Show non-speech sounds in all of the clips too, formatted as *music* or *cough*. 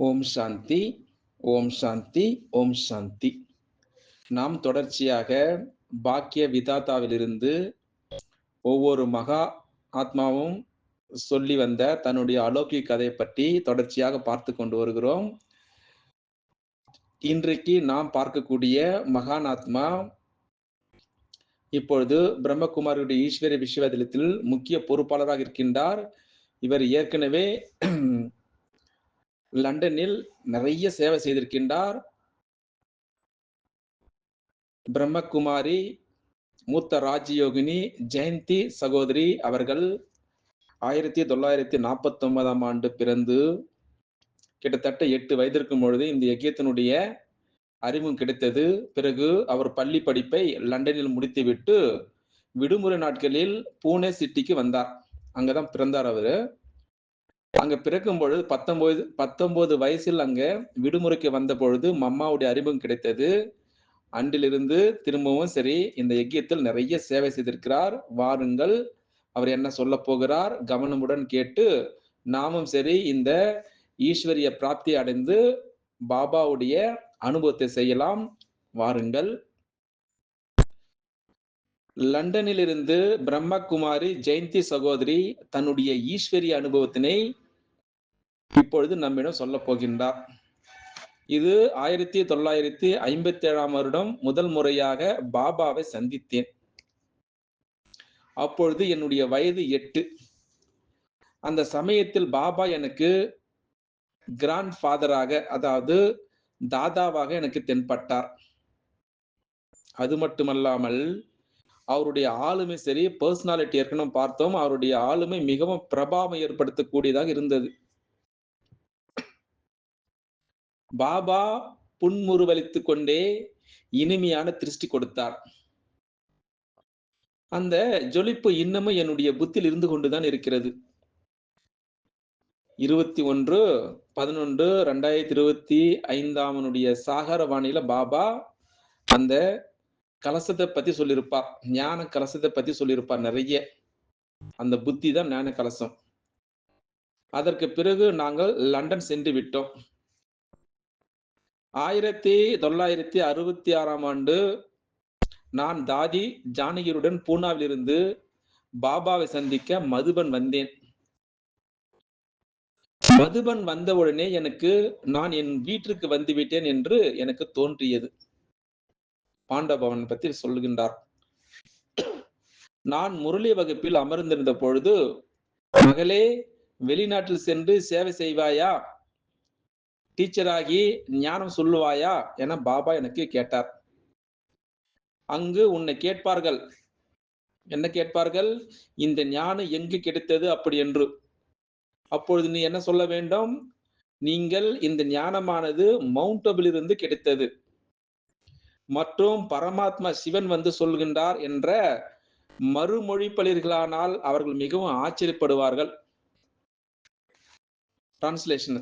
ஓம் சாந்தி ஓம் சாந்தி ஓம் சாந்தி. நாம் தொடர்ச்சியாக பாக்கிய விதாத்தாவிலிருந்து ஒவ்வொரு மகா ஆத்மாவும் சொல்லி வந்த தன்னுடைய அலௌகிக கதை பற்றி தொடர்ச்சியாக பார்த்து கொண்டு வருகிறோம். இன்றைக்கு நாம் பார்க்கக்கூடிய மகான் ஆத்மா இப்பொழுது பிரம்மகுமாருடைய ஈஸ்வரி விஸ்வவித்யாலயத்தில் முக்கிய பொறுப்பாளராக இருக்கின்றார். இவர் ஏற்கனவே லண்டனில் நிறைய சேவை செய்திருக்கின்றார். பிரம்மகுமாரி மூத்த ராஜயோகினி ஜெயந்தி சகோதரி அவர்கள் ஆயிரத்தி தொள்ளாயிரத்தி நாற்பத்தி ஒன்பதாம் ஆண்டு பிறந்து கிட்டத்தட்ட எட்டு வயதிற்கும் பொழுது இந்த இயக்கியத்தினுடைய அறிவும் கிடைத்தது. பிறகு அவர் பள்ளி படிப்பை லண்டனில் முடித்துவிட்டு விடுமுறை நாட்களில் பூனே சிட்டிக்கு வந்தார். அங்கதான் பிறந்தார் அவரு. அங்க பிறக்கும் பொழுது பத்தொன்பது பத்தொன்பது வயசில் அங்க விடுமுறைக்கு வந்த பொழுது மம்மாவுடைய அறிமுகம் கிடைத்தது. அன்றிலிருந்து திரும்பவும் சரி இந்த எக்கியத்தில் நிறைய சேவை செய்திருக்கிறார். வாருங்கள் அவர் என்ன சொல்ல போகிறார்? கவனமுடன் கேட்டு நாமும் சரி இந்த ஈஸ்வரிய பிராப்தி அடைந்து பாபாவுடைய அனுபவத்தை செய்யலாம். வாருங்கள். லண்டனில் இருந்து பிரம்மகுமாரி ஜெயந்தி சகோதரி தன்னுடைய ஈஸ்வரிய அனுபவத்தினை இப்பொழுது நம்மிடம் சொல்ல போகின்றார். இது ஆயிரத்தி தொள்ளாயிரத்தி ஐம்பத்தி ஏழாம் வருடம் முதல் முறையாக பாபாவை சந்தித்தேன். அப்பொழுது என்னுடைய வயது எட்டு. அந்த சமயத்தில் பாபா எனக்கு கிராண்ட் ஃபாதராக அதாவது தாதாவாக எனக்கு தென்பட்டார். அது மட்டுமல்லாமல் அவருடைய ஆளுமை சரி பர்சனாலிட்டி ஏற்கனவே பார்த்தோம் அவருடைய ஆளுமை மிகவும் பிரபாவம் ஏற்படுத்தக்கூடியதாக இருந்தது. பாபா புன்முறுவலித்து கொண்டே இனிமையான திருஷ்டி கொடுத்தார். அந்த ஜொலிப்பு இன்னமும் என்னுடைய புத்தியில் இருந்து கொண்டுதான் இருக்கிறது. இருபத்தி ஒன்று பதினொன்று ரெண்டாயிரத்தி இருபத்தி ஐந்தாமனுடைய சாகர வாணியில பாபா அந்த கலசத்தை பத்தி சொல்லியிருப்பார். ஞான கலசத்தை பத்தி சொல்லியிருப்பார் நிறைய. அந்த புத்தி தான் ஞான கலசம். அதற்கு பிறகு நாங்கள் லண்டன் சென்று விட்டோம். ஆயிரத்தி தொள்ளாயிரத்தி அறுபத்தி ஆறாம் ஆண்டு நான் தாதி ஜானகியுடன் பூனாவிலிருந்து பாபாவை சந்திக்க மதுபன் வந்தேன். மதுபன் வந்தவுடனே எனக்கு நான் என் வீட்டிற்கு வந்துவிட்டேன் என்று எனக்கு தோன்றியது. பாண்டபவன் பற்றி சொல்லுகின்றார். நான் முரளி வகுப்பில் அமர்ந்திருந்த பொழுது மகளே வெளிநாட்டில் சென்று சேவை செய்வாயா? டீச்சராகி ஞானம் சொல்லுவாயா என பாபா எனக்கு கேட்டார். அங்கு உன்னை கேட்பார்கள். என்ன கேட்பார்கள்? இந்த ஞானம் எங்கு கிடைத்தது அப்படி என்று. அப்பொழுது நீ என்ன சொல்ல வேண்டும்? நீங்கள் இந்த ஞானமானது மவுண்டபில் இருந்து கிடைத்தது. மற்றும் பரமாத்மா சிவன் வந்து சொல்கின்றார் என்ற மறுமொழிப்பளிர்களானால் அவர்கள் மிகவும் ஆச்சரியப்படுவார்கள். டிரான்ஸ்லேஷன்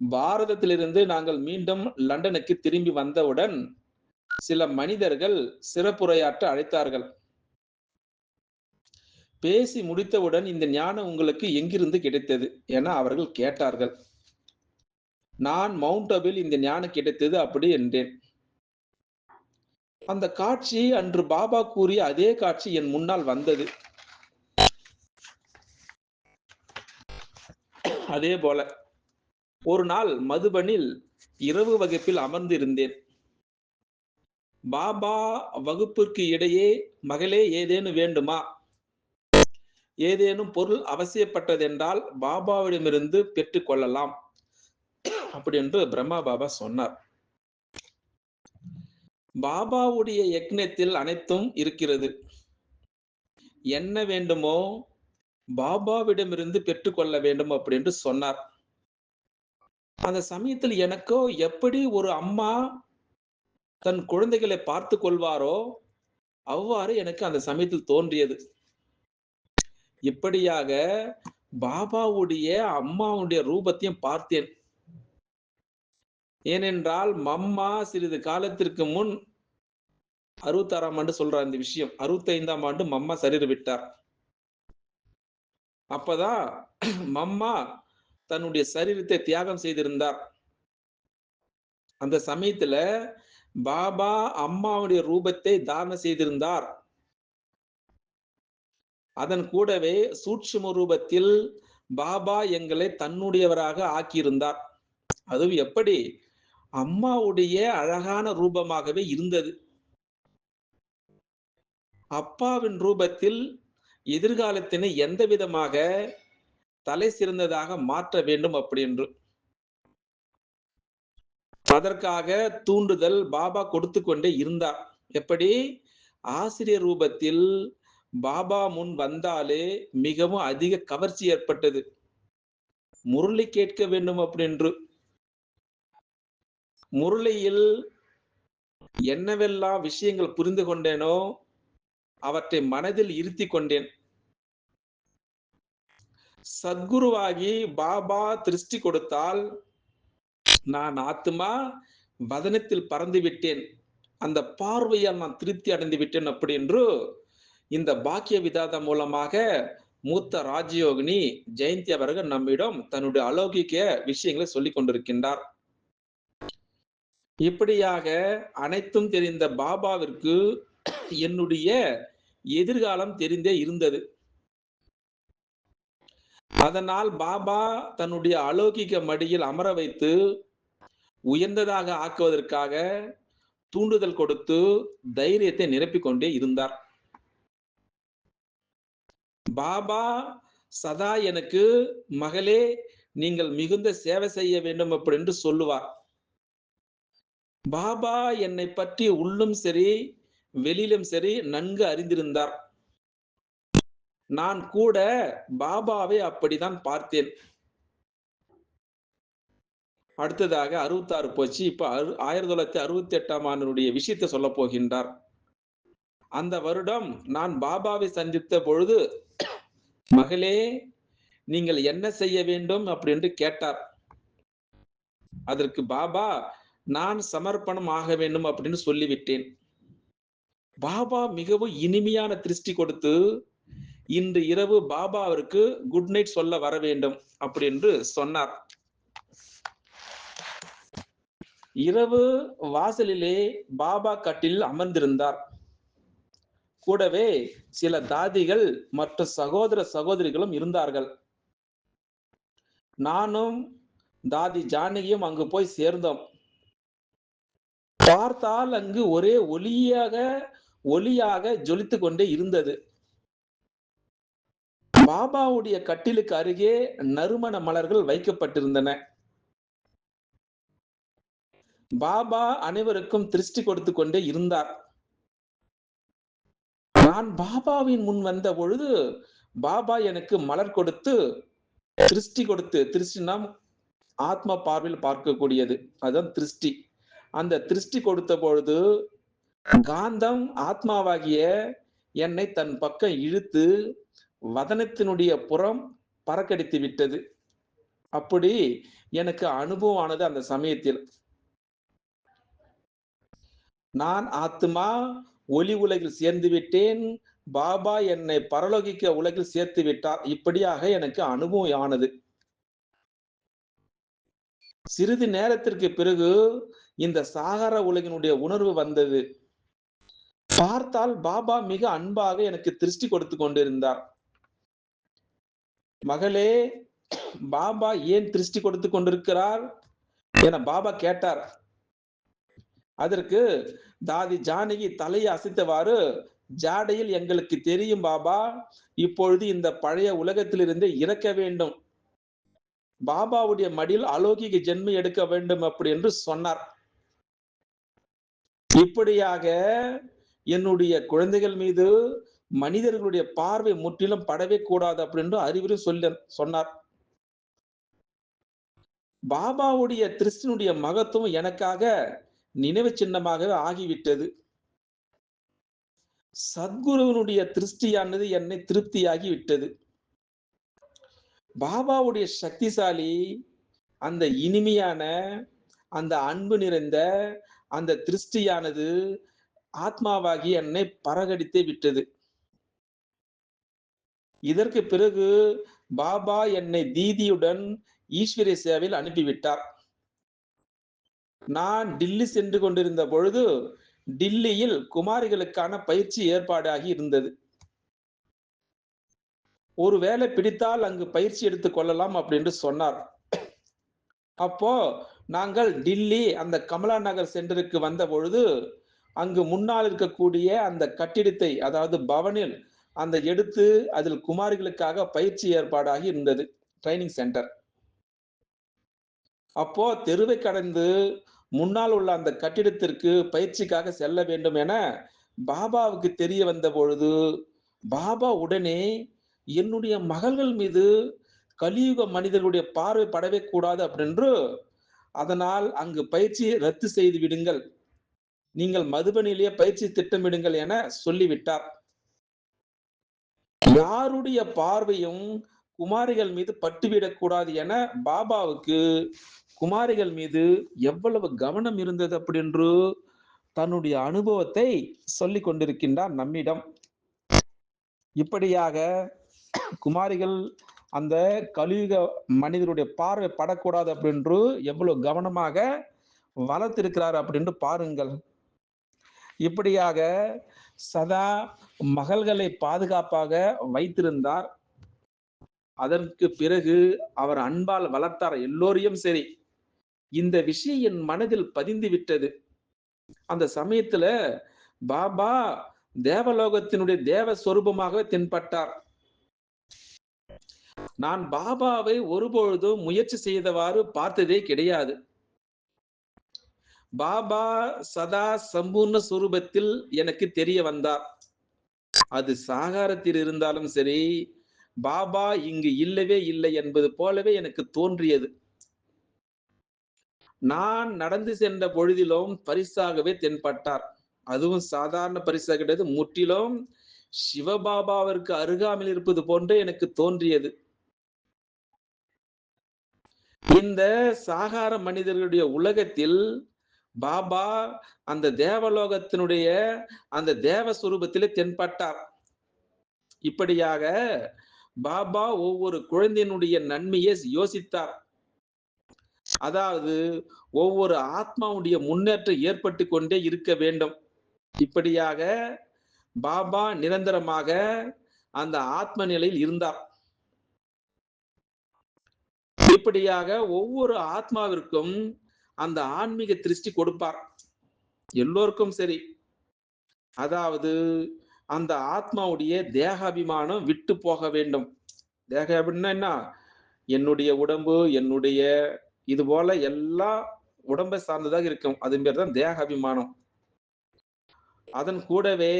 பாரதத்திலிருந்து நாங்கள் மீண்டும் லண்டனுக்கு திரும்பி வந்தவுடன் சில மனிதர்கள் சிறப்புரையாற்ற அழைத்தார்கள். பேசி முடித்தவுடன் இந்த ஞானம் உங்களுக்கு எங்கிருந்து கிடைத்தது என அவர்கள் கேட்டார்கள். நான் மவுண்ட் அபில் இந்த ஞானம் கிடைத்தது அப்படி என்றேன். அந்த காட்சி அன்று பாபா கூறிய அதே காட்சி என் முன்னால் வந்தது. அதே போல ஒரு நாள் மதுபனில் இரவு வகுப்பில் அமர்ந்து இருந்தேன் பாபா வகுப்பிற்கு இடையே மகளே ஏதேனும் வேண்டுமா? ஏதேனும் பொருள் அவசியப்பட்டதென்றால் பாபாவிடமிருந்து பெற்றுக்கொள்ளலாம் அப்படி என்று பிரம்மா பாபா சொன்னார். பாபாவுடைய யக்னத்தில் அனைத்தும் இருக்கிறது. என்ன வேண்டுமோ பாபாவிடமிருந்து பெற்றுக்கொள்ள வேண்டும் அப்படி என்று சொன்னார். அந்த சமயத்தில் எனக்கோ எப்படி ஒரு அம்மா தன் குழந்தைகளை பார்த்து கொள்வாரோ அவ்வாறு எனக்கு அந்த சமயத்தில் தோன்றியது. இப்படியாக பாபாவுடைய அம்மாவுடைய ரூபத்தையும் பார்த்தேன். ஏனென்றால் மம்மா சிறிது காலத்திற்கு முன் அறுபத்தாறாம் ஆண்டு சொல்றார் இந்த விஷயம். அறுபத்தைந்தாம் ஆண்டு மம்மா சரீர விட்டார் அப்பதான் மம்மா தன்னுடைய சரீரத்தை தியாகம் செய்திருந்தார். அந்த சமயத்துல பாபா அம்மாவுடைய ரூபத்தை தாரணம் செய்திருந்தார். அதன் கூடவே சூட்சும ரூபத்தில் பாபா எங்களை தன்னுடையவராக ஆக்கியிருந்தார். அதுவும் எப்படி? அம்மாவுடைய அழகான ரூபமாகவே இருந்தது. அப்பாவின் ரூபத்தில் எதிர்காலத்தினை எந்த விதமாக தலை சிறந்ததாக மாற்ற வேண்டும் அப்படி என்று அதற்காக தூண்டுதல் பாபா கொடுத்து கொண்டே இருந்தார். எப்படி? ஆசிரியர் ரூபத்தில் பாபா முன் வந்தாலே மிகவும் அதிக கவர்ச்சி ஏற்பட்டது. முரளி கேட்க வேண்டும் அப்படின்று. முரளியில் என்னவெல்லாம் விஷயங்கள் புரிந்து கொண்டேனோ அவற்றை மனதில் இருத்தி கொண்டேன். சத்குருவாகி பாபா திருஷ்டி கொடுத்தால் நான் ஆத்மா வதனத்தில் பறந்து விட்டேன். அந்த பார்வையால் நான் திருப்தி அடைந்து விட்டேன் அப்படி என்று இந்த பாக்கிய விதாதம் மூலமாக மூத்த ராஜயோகினி ஜெயந்தி அவர்கள் நம்மிடம் தன்னுடைய அலௌகிக்க விஷயங்களை சொல்லிக் கொண்டிருக்கின்றார். இப்படியாக அனைத்தும் தெரிந்த பாபாவிற்கு என்னுடைய எதிர்காலம் தெரிந்தே இருந்தது. அதனால் பாபா தன்னுடைய அலோகிக மடியில் அமர வைத்து உயர்ந்ததாக ஆக்குவதற்காக தூண்டுதல் கொடுத்து தைரியத்தை நிரப்பிக்கொண்டே இருந்தார். பாபா சதா எனக்கு மகளே நீங்கள் மிகுந்த சேவை செய்ய வேண்டும் அப்படி என்று சொல்லுவார். பாபா என்னை பற்றி உள்ளும் சரி வெளியிலும் சரி நன்கு அறிந்திருந்தார். நான் கூட பாபாவை அப்படிதான் பார்த்தேன். அடுத்ததாக அறுபத்தாறு போச்சு. இப்ப அறு ஆயிரத்தி தொள்ளாயிரத்தி அறுபத்தி எட்டாம் ஆண்டினுடைய விஷயத்தை சொல்ல போகின்றார். அந்த வருடம் நான் பாபாவை சந்தித்த பொழுது மகளே நீங்கள் என்ன செய்ய வேண்டும் அப்படின்னு கேட்டார். அதற்கு பாபா நான் சமர்ப்பணம் ஆக வேண்டும் அப்படின்னு சொல்லிவிட்டேன். பாபா மிகவும் இனிமையான திருஷ்டி கொடுத்து இன்று இரவு பாபா அவருக்கு குட் நைட் சொல்ல வர வேண்டும் அப்படி என்று சொன்னார். இரவு வாசலிலே பாபா கட்டில் அமர்ந்திருந்தார். கூடவே சில தாதிகள் மற்ற சகோதர சகோதரிகளும் இருந்தார்கள். நானும் தாதி ஜானகியும் அங்கு போய் சேர்ந்தோம். பார்த்தால் அங்கு ஒரே ஒளியாக ஒளியாக ஜொலித்து கொண்டே இருந்தது. பாபாவுடைய கட்டிலுக்கு அருகே நறுமண மலர்கள் வைக்கப்பட்டிருந்தன. பாபா அனைவருக்கும் திருஷ்டி கொடுத்து கொண்டே இருந்தார். நான் பாபாவின் முன் வந்த பொழுது பாபா எனக்கு மலர் கொடுத்து திருஷ்டி கொடுத்து திருஷ்டி நாம் ஆத்ம பார்வையில் பார்க்கக்கூடியது. அதுதான் திருஷ்டி. அந்த திருஷ்டி கொடுத்த பொழுது காந்தம் ஆத்மாவாகிய என்னை தன் பக்கம் இழுத்து வதனத்தினுடைய புறம் பறக்கடித்து விட்டது. அப்படி எனக்கு அனுபவம் ஆனது அந்த சமயத்தில். நான் ஆத்மா ஒளி உலகில் சேர்ந்து விட்டேன். பாபா என்னை பரலோகிக்க உலகில் சேர்த்து விட்டார். இப்படியாக எனக்கு அனுபவம் ஆனது சிறிது நேரத்திற்கு பிறகு இந்த சாகர உலகினுடைய உணர்வு வந்தது. பார்த்தால் பாபா மிக அன்பாக எனக்கு திருஷ்டி கொடுத்து கொண்டிருந்தார். மகளே பாபா ஏன் திருஷ்டி கொடுத்து கொண்டிருக்கிறார்? என பாபா கேட்டார். அதற்கு தாதி ஜானகி தலையை அசைத்தவாறு ஜாடையில் எங்களுக்கு தெரியும் பாபா இப்பொழுது இந்த பழைய உலகத்திலிருந்து இறக்க வேண்டும். பாபாவுடைய மடியில் அலோகிக ஜென்மம் எடுக்க வேண்டும் அப்படி என்று சொன்னார். இப்படியாக என்னுடைய குழந்தைகள் மீது மனிதர்களுடைய பார்வை முற்றிலும் படவே கூடாது அப்படின்னு அறிவுரை சொல்ல சொன்னார். பாபாவுடைய திருஷ்டினுடைய மகத்துவம் எனக்காக நினைவு சின்னமாக ஆகிவிட்டது. சத்குருவனுடைய திருஷ்டியானது என்னை திருப்தியாகி விட்டது பாபாவுடைய சக்திசாலி அந்த இனிமையான அந்த அன்பு நிறைந்த அந்த திருஷ்டியானது ஆத்மாவாகி என்னை பரகடித்தே விட்டது. இதற்கு பிறகு பாபா என்னை தீதியுடன் ஈஸ்வரிய சேவையில் அனுப்பிவிட்டார். நான் டில்லி சென்று கொண்டிருந்த பொழுது டில்லியில் குமாரிகளுக்கான பயிற்சி ஏற்பாடாகி இருந்தது. ஒருவேளை பிடித்தால் அங்கு பயிற்சி எடுத்துக் கொள்ளலாம் அப்படின்னு சொன்னார். அப்போ நாங்கள் டில்லி அந்த கமலா நகர் சென்டருக்கு வந்த பொழுது அங்கு முன்னால் இருக்கக்கூடிய அந்த கட்டிடத்தை அதாவது பவனில் அந்த எடுத்து அதில் குமாரிகளுக்காக பயிற்சி ஏற்பாடாகி இருந்தது ட்ரைனிங் சென்டர் அப்போ தெருவை கடந்து முன்னால் உள்ள அந்த கட்டிடத்திற்கு பயிற்சிக்காக செல்ல வேண்டும் என பாபாவுக்கு தெரிய வந்த பொழுது பாபா உடனே என்னுடைய மகள்கள் மீது கலியுக மனிதர்களுடைய பார்வை படவே கூடாது அப்படின்று அதனால் அங்கு பயிற்சியை ரத்து செய்து விடுங்கள். நீங்கள் மதுபனிலேயே பயிற்சி திட்டமிடுங்கள் என சொல்லிவிட்டார். யாருடைய பார்வையும் குமாரிகள் மீது பட்டுவிடக் கூடாது என பாபாவுக்கு குமாரிகள் மீது எவ்வளவு கவனம் இருந்தது அப்படின்று தன்னுடைய அனுபவத்தை சொல்லி கொண்டிருக்கின்றார் நம்மிடம். இப்படியாக குமாரிகள் அந்த கலியுக மனிதருடைய பார்வை படக்கூடாது அப்படின்று எவ்வளவு கவனமாக வளர்த்திருக்கிறார் அப்படின்று பாருங்கள். இப்படியாக சதா மகள்களை பாதுகாப்பாக வைத்திருந்தார். அதற்கு பிறகு அவர் அன்பால் வளர்த்தார். எல்லோரையும் சரி. இந்த விஷயம் என் மனதில் பதிந்து விட்டது. அந்த சமயத்துல பாபா தேவலோகத்தினுடைய தேவ சொரூபமாக தென்பட்டார். நான் பாபாவை ஒருபொழுதும் முயற்சி செய்தவாறு பார்த்ததே கிடையாது. பாபா சதா சம்பூர்ண சுரூபத்தில் எனக்கு தெரிய வந்தார். அது சாகாரத்தில் இருந்தாலும் சரி பாபா இங்கு இல்லவே இல்லை என்பது போலவே எனக்கு தோன்றியது. நான் நடந்து சென்ற பொழுதிலும் பரிசாகவே தென்பட்டார். அதுவும் சாதாரண பரிசாக கிடையாது முற்றிலும் சிவபாபாவிற்கு அருகாமையில் இருப்பது போன்று எனக்கு தோன்றியது. இந்த சாகார மனிதர்களுடைய உலகத்தில் பாபா அந்த தேவலோகத்தினுடைய அந்த தேவ சுரூபத்திலே தென்பட்டார். இப்படியாக பாபா ஒவ்வொரு குழந்தையினுடைய நன்மையை யோசித்தார். அதாவது ஒவ்வொரு ஆத்மாவுடைய முன்னேற்றம் ஏற்பட்டு கொண்டே இருக்க வேண்டும். இப்படியாக பாபா நிரந்தரமாக அந்த ஆத்ம நிலையில் இருந்தார். இப்படியாக ஒவ்வொரு ஆத்மாவிற்கும் அந்த ஆன்மீக திருஷ்டி கொடுப்பார் எல்லோருக்கும் சரி. அதாவது அந்த ஆத்மாவுடைய தேகாபிமானம் விட்டு போக வேண்டும். தேக அப்படின்னா என்ன? என்னுடைய உடம்பு என்னுடைய இது போல எல்லா உடம்பை சார்ந்ததாக இருக்கும். அது பேர் தான் தேக அபிமானம் அதன் கூடவே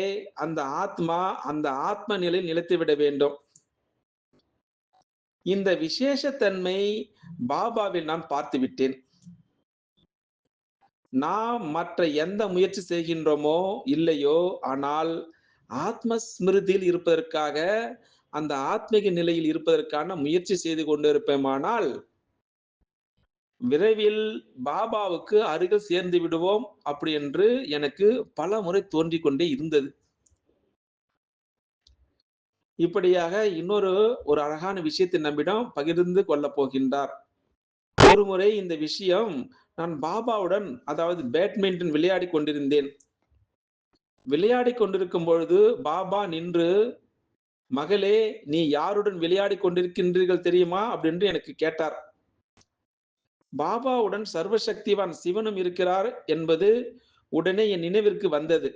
அந்த ஆத்மா அந்த ஆத்ம நிலை நிலைத்து விட வேண்டும். இந்த விசேஷத்தன்மை பாபாவில் நான் பார்த்து விட்டேன். நாம் மற்ற எந்த முயற்சி செய்கின்றோமோ இல்லையோ ஆனால் ஆத்ம ஸ்மிருதியில் இருப்பதற்காக அந்த ஆத்மீக நிலையில் இருப்பதற்கான முயற்சி செய்து கொண்டிருப்போமானால் விரைவில் பாபாவுக்கு அருகில் சேர்ந்து விடுவோம் அப்படி என்று எனக்கு பல முறை தோன்றிக் கொண்டே இருந்தது. இப்படியாக இன்னொரு ஒரு அழகான விஷயத்தை நம்மிடம் பகிர்ந்து கொள்ளப் போகின்றார். ஒரு முறை இந்த விஷயம் நான் பாபாவுடன் அதாவது பேட்மிண்டன் விளையாடி கொண்டிருந்தேன். விளையாடி கொண்டிருக்கும் பொழுது பாபா நின்று மகளே நீ யாருடன் விளையாடி கொண்டிருக்கின்றீர்கள் தெரியுமா? அப்படின்னு எனக்கு கேட்டார். பாபாவுடன் சர்வசக்திவான் சிவனும் இருக்கிறார் என்பது உடனே என் நினைவிற்கு வந்தது.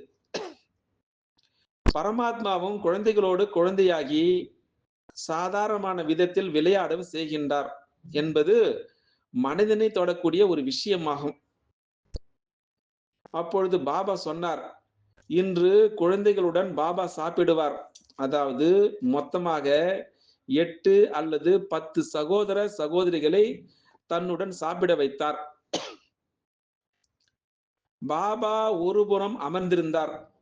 பரமாத்மாவும் குழந்தைகளோடு குழந்தையாகி சாதாரணமான விதத்தில் விளையாடவும் செய்கின்றார் என்பது மனிதனை தொடக்கூடிய ஒரு விஷயமாகும். அப்பொழுது பாபா சொன்னார் இன்று குழந்தைகளுடன் பாபா சாப்பிடுவார். அதாவது மொத்தமாக எட்டு அல்லது பத்து சகோதர சகோதரிகளை தன்னுடன் சாப்பிட வைத்தார். பாபா ஒருபுறம் அமர்ந்திருந்தார்.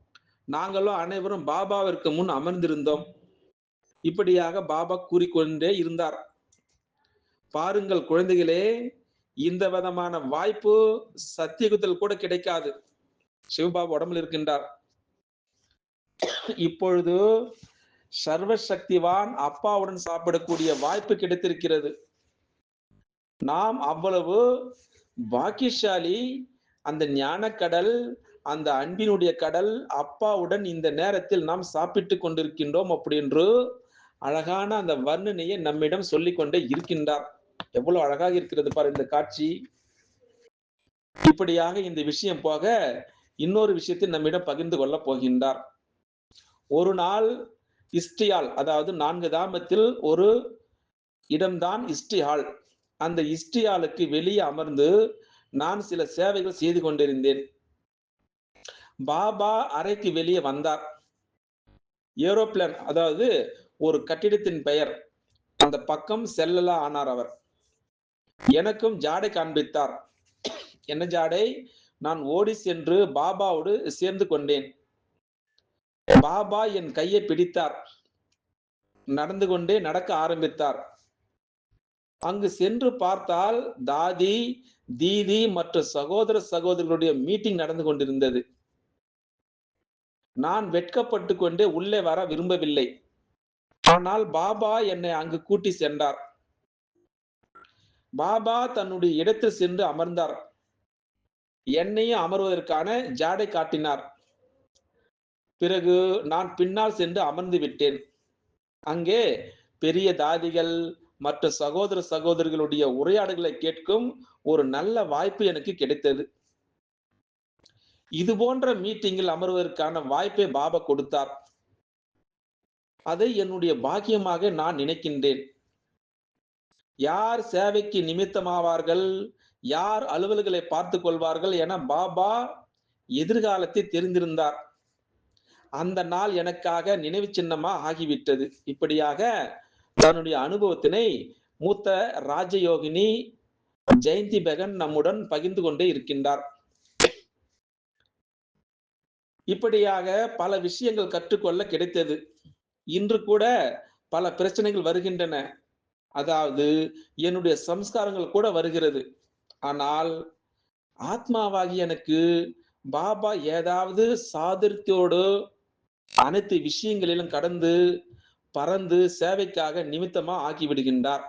நாங்களும் அனைவரும் பாபாவிற்கு முன் அமர்ந்திருந்தோம். இப்படியாக பாபா கூறிக்கொண்டே இருந்தார். பாருங்கள் குழந்தைகளே இந்த விதமான வாய்ப்பு சத்தியகுத்தில் கூட கிடைக்காது. சிவபாபு உடம்பில் இருக்கின்றார். இப்பொழுது சர்வசக்திவான் அப்பாவுடன் சாப்பிடக்கூடிய வாய்ப்பு கிடைத்திருக்கிறது. நாம் அவ்வளவு பாக்கியசாலி அந்த ஞானக்கடல் அந்த அன்பினுடைய கடல் அப்பாவுடன் இந்த நேரத்தில் நாம் சாப்பிட்டு கொண்டிருக்கின்றோம் அப்படி என்று அழகான அந்த வர்ணனையை நம்மிடம் சொல்லிக்கொண்டே இருக்கின்றார். எவ்வளவு அழகாக இருக்கிறது பாரு இந்த காட்சி. இப்படியாக இந்த விஷயம் போக இன்னொரு விஷயத்தை நம்மிடம் பகிர்ந்து கொள்ள போகின்றார். ஒரு நாள் இஸ்டியால் அதாவது நான்கு தாமத்தில் ஒரு இடம்தான் இஸ்டிஹால் அந்த இஸ்டியாலுக்கு வெளியே அமர்ந்து நான் சில சேவைகள் செய்து கொண்டிருந்தேன். பாபா அறைக்கு வெளியே வந்தார். ஏரோப்ளேன் அதாவது ஒரு கட்டிடத்தின் பெயர். அந்த பக்கம் செல்லலா ஆனார் அவர். எனக்கும் ஜாடை காண்பித்தார். என்ன ஜாடை? நான் ஓடி சென்று பாபாவோடு சேர்ந்து கொண்டேன். பாபா என் கையை பிடித்தார். நடந்து கொண்டே நடக்க ஆரம்பித்தார். அங்கு சென்று பார்த்தால் தாதி தீதி மற்றும் சகோதர சகோதரர்களுடைய மீட்டிங் நடந்து கொண்டிருந்தது. நான் வெட்கப்பட்டு கொண்டே உள்ளே வர விரும்பவில்லை. ஆனால் பாபா என்னை அங்கு கூட்டி சென்றார். பாபா தன்னுடைய இடத்தில் சென்று அமர்ந்தார். என்னையும் அமர்வதற்கான ஜாடை காட்டினார். பிறகு நான் பின்னால் சென்று அமர்ந்து விட்டேன். அங்கே பெரிய தாதிகள் மற்ற சகோதர சகோதரிகளுடைய உரையாடுகளை கேட்கும் ஒரு நல்ல வாய்ப்பு எனக்கு கிடைத்தது. இது போன்ற மீட்டிங்கில் அமர்வதற்கான வாய்ப்பை பாபா கொடுத்தார். அதை என்னுடைய பாக்கியமாக நான் நினைக்கின்றேன். யார் சேவைக்கு நிமித்தமாவார்கள்? யார் அலுவல்களை பார்த்து கொள்வார்கள் என பாபா எதிர்காலத்தை தெரிந்திருந்தார். அந்த நாள் எனக்காக நினைவு சின்னமா ஆகிவிட்டது. இப்படியாக தன்னுடைய அனுபவத்தினை மூத்த ராஜயோகினி ஜெயந்தி பெகன் நம்முடன் பகிர்ந்து கொண்டே இருக்கின்றார். இப்படியாக பல விஷயங்கள் கற்றுக்கொள்ள கிடைத்தது. இன்று கூட பல பிரச்சனைகள் வருகின்றன. அதாவது என்னுடைய சம்ஸ்காரங்கள் கூட வருகிறது. ஆனால் ஆத்மாவாகி எனக்கு பாபா ஏதாவது சாதிர்த்தியோடு அனைத்து விஷயங்களிலும் கடந்து பறந்து சேவைக்காக நிமித்தமா ஆக்கி விடுகின்றார்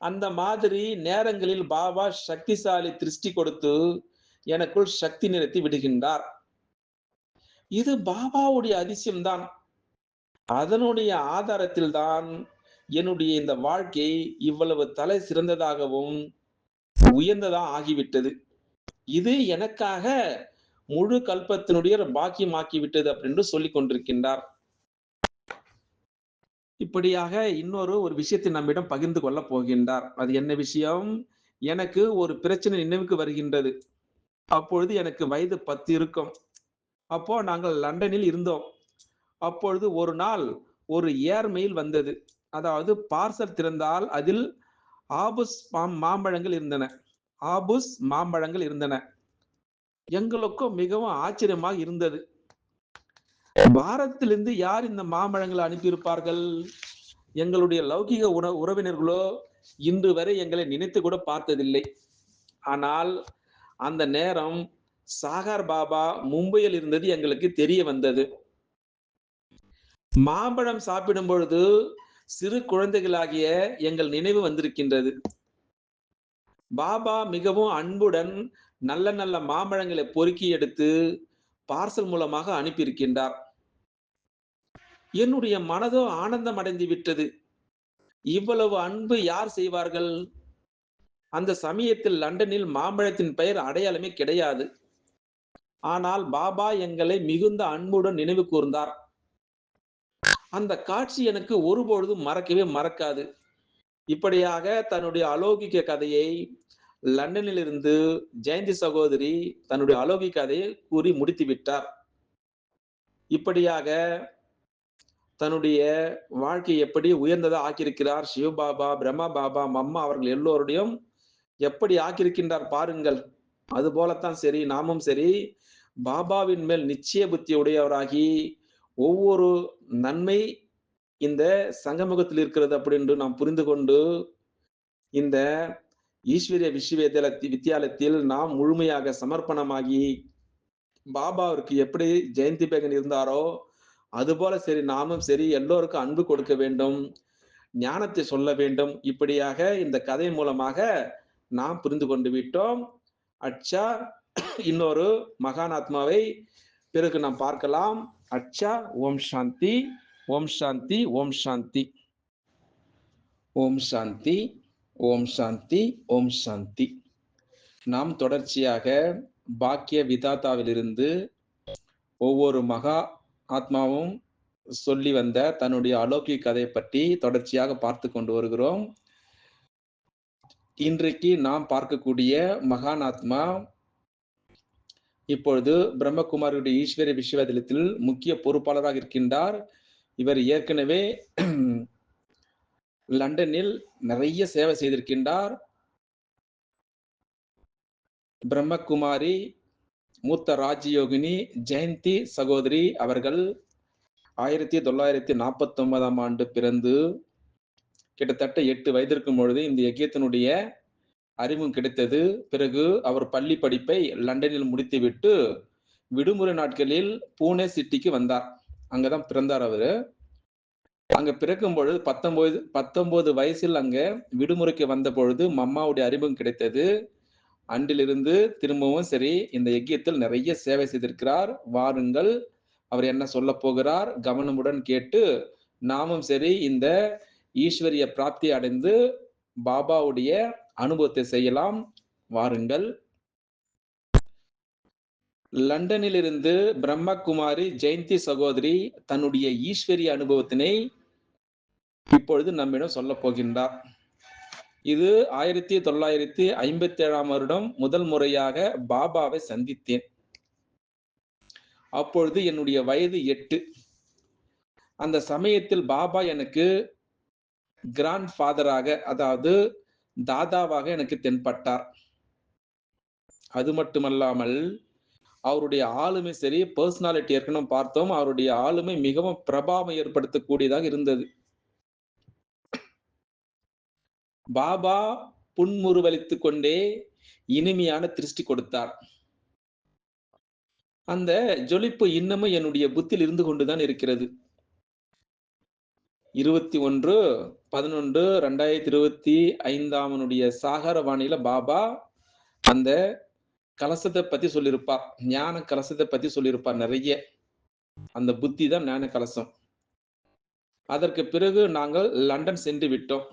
அந்த மாதிரி நேரங்களில் பாபா சக்திசாலி திருஷ்டி கொடுத்து எனக்குள் சக்தி நிறுத்தி விடுகின்றார். இது பாபாவுடைய அதிசயம்தான். அதனுடைய ஆதாரத்தில் தான் என்னுடைய இந்த வாழ்க்கை இவ்வளவு தலை சிறந்ததாகவும் உயர்ந்ததா ஆகிவிட்டது. இது எனக்காக முழு கல்பத்தினுடைய பாக்கியமாக்கி விட்டது அப்படின்னு சொல்லி கொண்டிருக்கின்றார். இப்படியாக இன்னொரு ஒரு விஷயத்தை நம்மிடம் பகிர்ந்து கொள்ள போகின்றார். அது என்ன விஷயம்? எனக்கு ஒரு பிரச்சனை நினைவுக்கு வருகின்றது. அப்பொழுது எனக்கு வயது பத்து இருக்கும். அப்போ நாங்கள் லண்டனில் இருந்தோம். அப்பொழுது ஒரு நாள் ஒரு ஏர்மெயில் வந்தது. அதாவது பார்சல் திறந்தால் அதில் ஆபுஸ் மாம்பழங்கள் இருந்தன. ஆபுஸ் மாம்பழங்கள் இருந்தன. எங்களுக்கும் மிகவும் ஆச்சரியமாக இருந்தது. பாரத்திலிருந்து யார் இந்த மாம்பழங்களை அனுப்பியிருப்பார்கள்? எங்களுடைய லௌகிக உண உறவினர்களோ இன்று வரை எங்களை நினைத்து கூட பார்த்ததில்லை. ஆனால் அந்த நேரம் சாகர் பாபா மும்பையில் இருந்தது எங்களுக்கு தெரிய வந்தது. மாம்பழம் சாப்பிடும் பொழுது சிறு குழந்தைகளாகிய எங்கள் நினைவு வந்திருக்கின்றது. பாபா மிகவும் அன்புடன் நல்ல நல்ல மாம்பழங்களை பொறுக்கி எடுத்து பார்சல் மூலமாக அனுப்பியிருக்கின்றார். என்னுடைய மனதோ ஆனந்தம் அடைந்து விட்டது. இவ்வளவு அன்பு யார் செய்வார்கள்? அந்த சமயத்தில் லண்டனில் மாம்பழத்தின் பெயர் அடையாளமே கிடையாது. ஆனால் பாபா எங்களை மிகுந்த அன்புடன் நினைவு கூர்ந்தார். அந்த காட்சி எனக்கு ஒருபொழுதும் மறக்கவே மறக்காது. இப்படியாக தன்னுடைய அலௌகிக கதையை லண்டனில் இருந்து ஜெயந்தி சகோதரி தன்னுடைய அலௌகிக கதையை கூறி முடித்து விட்டார். இப்படியாக தன்னுடைய வாழ்க்கை எப்படி உயர்ந்ததாக ஆக்கியிருக்கிறார் சிவபாபா பிரம்மா பாபா மம்மா அவர்கள் எல்லோருடையும் எப்படி ஆக்கியிருக்கின்றார் பாருங்கள். அது போலத்தான் சரி நாமும் சரி பாபாவின் மேல் நிச்சய புத்தி உடையவராகி ஒவ்வொரு நன்மை இந்த சங்கமுகத்தில் இருக்கிறது அப்படின்னு நாம் புரிந்து கொண்டு இந்த ஈஸ்வரிய விஸ்வவித்யாலய வித்தியாலயத்தில் நாம் முழுமையாக சமர்ப்பணமாகி பாபாவிற்கு எப்படி ஜெயந்தி பேகன் இருந்தாரோ அதுபோல சரி நாமும் சரி எல்லோருக்கும் அன்பு கொடுக்க வேண்டும் ஞானத்தை சொல்ல வேண்டும். இப்படியாக இந்த கதை மூலமாக நாம் புரிந்து கொண்டு விட்டோம். அச்சா இன்னொரு மகானாத்மாவை பிறகு நாம் பார்க்கலாம். அச்சா ஓம் சாந்தி ஓம் சாந்தி ஓம் சாந்தி. ஓம் சாந்தி ஓம் சாந்தி ஓம் சாந்தி. நாம் தொடர்ச்சியாக பாக்கிய விதாத்தாவிலிருந்து ஒவ்வொரு மகா ஆத்மாவும் சொல்லி வந்த தன்னுடைய அலௌகிக கதை பற்றி தொடர்ச்சியாக பார்த்து கொண்டு வருகிறோம். இன்றைக்கு நாம் பார்க்கக்கூடிய மகான் ஆத்மா இப்பொழுது பிரம்மகுமாரியுடைய ஈஸ்வரிய விஸ்வவித்யாலயத்தில் முக்கிய பொறுப்பாளராக இருக்கின்றார். இவர் ஏற்கனவே *clears throat* லண்டனில் நிறைய சேவை செய்திருக்கின்றார். பிரம்மகுமாரி மூத்த ராஜயோகினி ஜெயந்தி சகோதரி அவர்கள் ஆயிரத்தி தொள்ளாயிரத்தி நாற்பத்தி ஒன்பதாம் ஆண்டு பிறந்து கிட்டத்தட்ட எட்டு வயதிற்கும் பொழுது இந்த யக்கியத்தினுடைய அறிவும் கிடைத்தது. பிறகு அவர் பள்ளி படிப்பை லண்டனில் முடித்துவிட்டு விடுமுறை நாட்களில் பூனே சிட்டிக்கு வந்தார். அங்கதான் பிறந்தார் அவரு. அங்க பிறக்கும் பொழுது பத்தொன்பது பத்தொன்பது வயசில் அங்க விடுமுறைக்கு வந்த பொழுது மம்மாவுடைய அறிவும் கிடைத்தது. அன்றிலிருந்து திரும்பவும் சரி இந்த எக்கியத்தில் நிறைய சேவை செய்திருக்கிறார். வாருங்கள் அவர் என்ன சொல்ல போகிறார்? கவனமுடன் கேட்டு நாமும் சரி இந்த ஈஸ்வரிய பிராப்தி அடைந்து பாபாவுடைய அனுபவத்தை செய்யலாம். வாருங்கள். லண்டனில் இருந்து பிரம்மகுமாரி ஜெயந்தி சகோதரி தன்னுடைய ஈஸ்வரிய அனுபவத்தினை இப்பொழுது நம்மிடம் சொல்ல போகின்றார். இது ஆயிரத்தி தொள்ளாயிரத்தி ஐம்பத்தி ஏழாம் வருடம் முதல் முறையாக பாபாவை சந்தித்தேன். அப்பொழுது என்னுடைய வயது எட்டு. அந்த சமயத்தில் பாபா எனக்கு கிராண்ட் ஃபாதராக அதாவது தாதாவாக எனக்கு தென்பட்டார். அது மட்டுமல்லாமல் அவருடைய ஆளுமை சரி பர்சனாலிட்டி ஏற்கனவே பார்த்தோம். அவருடைய ஆளுமை மிகவும் பிரபாவம் ஏற்படுத்தக்கூடியதாக இருந்தது. பாபா புன்முறுவலித்து கொண்டே இனிமையான திருஷ்டி கொடுத்தார். அந்த ஜொலிப்பு இன்னமும் என்னுடைய புத்தில் இருந்து கொண்டுதான் இருக்கிறது. இருபத்தி ஒன்று பதினொன்று ரெண்டாயிரத்தி இருபத்தி ஐந்தாமனுடைய சாகர வாணியில பாபா அந்த கலசத்தை பத்தி சொல்லியிருப்பார். ஞான கலசத்தை பத்தி சொல்லியிருப்பார் நிறைய. அந்த புத்தி தான் ஞான கலசம். அதற்கு பிறகு நாங்கள் லண்டன் சென்று விட்டோம்.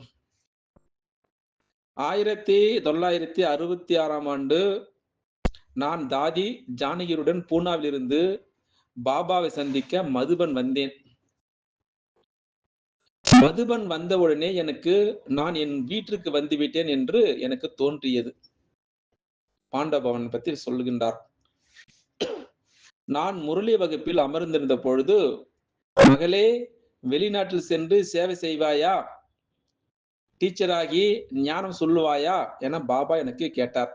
ஆயிரத்தி தொள்ளாயிரத்தி அறுபத்தி ஆறாம் ஆண்டு நான் தாதி ஜானகியுடன் பூனாவிலிருந்து பாபாவை சந்திக்க மதுபன் வந்தேன். மதுபன் வந்தவுடனே எனக்கு நான் என் வீட்டிற்கு வந்துவிட்டேன் என்று எனக்கு தோன்றியது. பாண்டபவன் பற்றி சொல்லுகின்றார் நான் முரளி வகுப்பில் அமர்ந்திருந்த பொழுது மகளே வெளிநாட்டில் சென்று சேவை செய்வாயா? டீச்சராகி ஞானம் சொல்லுவாயா? என பாபா எனக்கு கேட்டார்.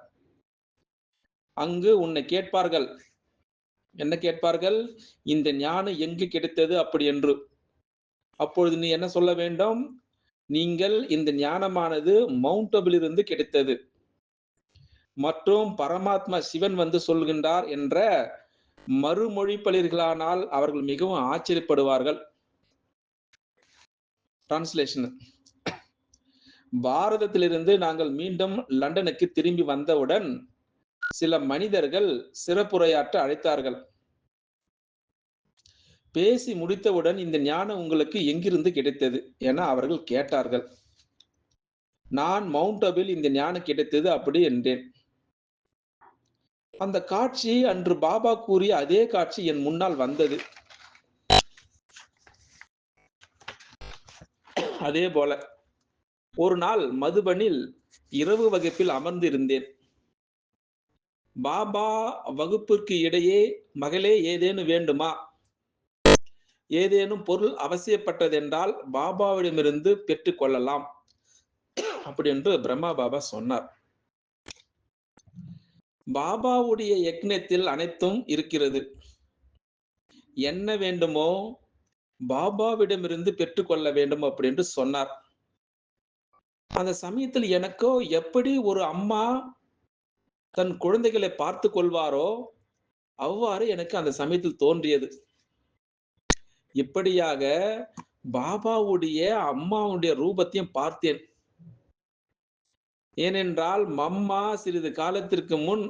அங்கு உன்னை கேட்பார்கள். என்ன கேட்பார்கள்? இந்த ஞானம் எங்கு கிடைத்தது அப்படி என்று. அப்பொழுது நீ என்ன சொல்ல வேண்டும்? நீங்கள் இந்த ஞானமானது மவுண்டபில் இருந்து கிடைத்தது. மற்றும் பரமாத்மா சிவன் வந்து சொல்கின்றார் என்ற மறுமொழிப்பளிர்களானால் அவர்கள் மிகவும் ஆச்சரியப்படுவார்கள். டிரான்ஸ்லேஷன் பாரதத்திலிருந்து நாங்கள் மீண்டும் லண்டனுக்கு திரும்பி வந்தவுடன் சில மனிதர்கள் சிறப்புரையாற்ற அழைத்தார்கள். பேசி முடித்தவுடன் இந்த ஞானம் உங்களுக்கு எங்கிருந்து கிடைத்தது? என அவர்கள் கேட்டார்கள். நான் மவுண்ட் அபில் இந்த ஞானம் கிடைத்தது அப்படி என்றேன். அந்த காட்சி அன்று பாபா கூறிய அதே காட்சி என் முன்னால் வந்தது. அதே போல ஒரு நாள் மதுபனில் இரவு வகுப்பில் அமர்ந்து இருந்தேன் பாபா வகுப்பிற்கு இடையே மகளே ஏதேனும் வேண்டுமா? ஏதேனும் பொருள் அவசியப்பட்டதென்றால் பாபாவிடமிருந்து பெற்றுக்கொள்ளலாம் அப்படி என்று பிரம்மா பாபா சொன்னார். பாபாவுடைய யக்னத்தில் அனைத்தும் இருக்கிறது. என்ன வேண்டுமோ பாபாவிடமிருந்து பெற்றுக்கொள்ள வேண்டும் அப்படி என்று சொன்னார். அந்த சமயத்தில் எனக்கோ எப்படி ஒரு அம்மா தன் குழந்தைகளை பார்த்து கொள்வாரோ அவ்வாறு எனக்கு அந்த சமயத்தில் தோன்றியது. இப்படியாக பாபாவுடைய அம்மாவுடைய ரூபத்தையும் பார்த்தேன். ஏனென்றால், மம்மா சிறிது காலத்திற்கு முன்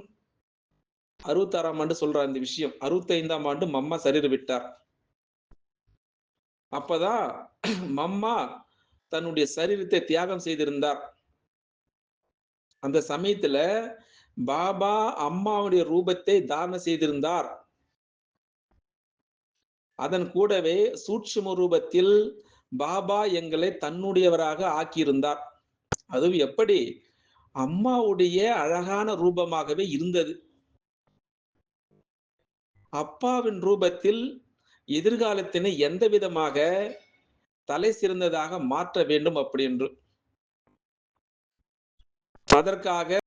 66ஆம் ஆண்டு சொல்றார் இந்த விஷயம். 65ஆம் ஆண்டு மம்மா சரீர விட்டார். அப்பதான் மம்மா தன்னுடைய சரீரத்தை தியாகம் செய்திருந்தார். அந்த சமயத்துல பாபா அம்மாவுடைய ரூபத்தை தாரணம் செய்திருந்தார். அதன் கூடவே சூட்சும ரூபத்தில் பாபா எங்களை தன்னுடையவராக ஆக்கியிருந்தார். அதுவும் எப்படி? அம்மாவுடைய அழகான ரூபமாகவே இருந்தது. அப்பாவின் ரூபத்தில் எதிர்காலத்தினை எந்த விதமாக தலை சிறந்ததாக மாற்ற வேண்டும் அப்படி என்று. அதற்காக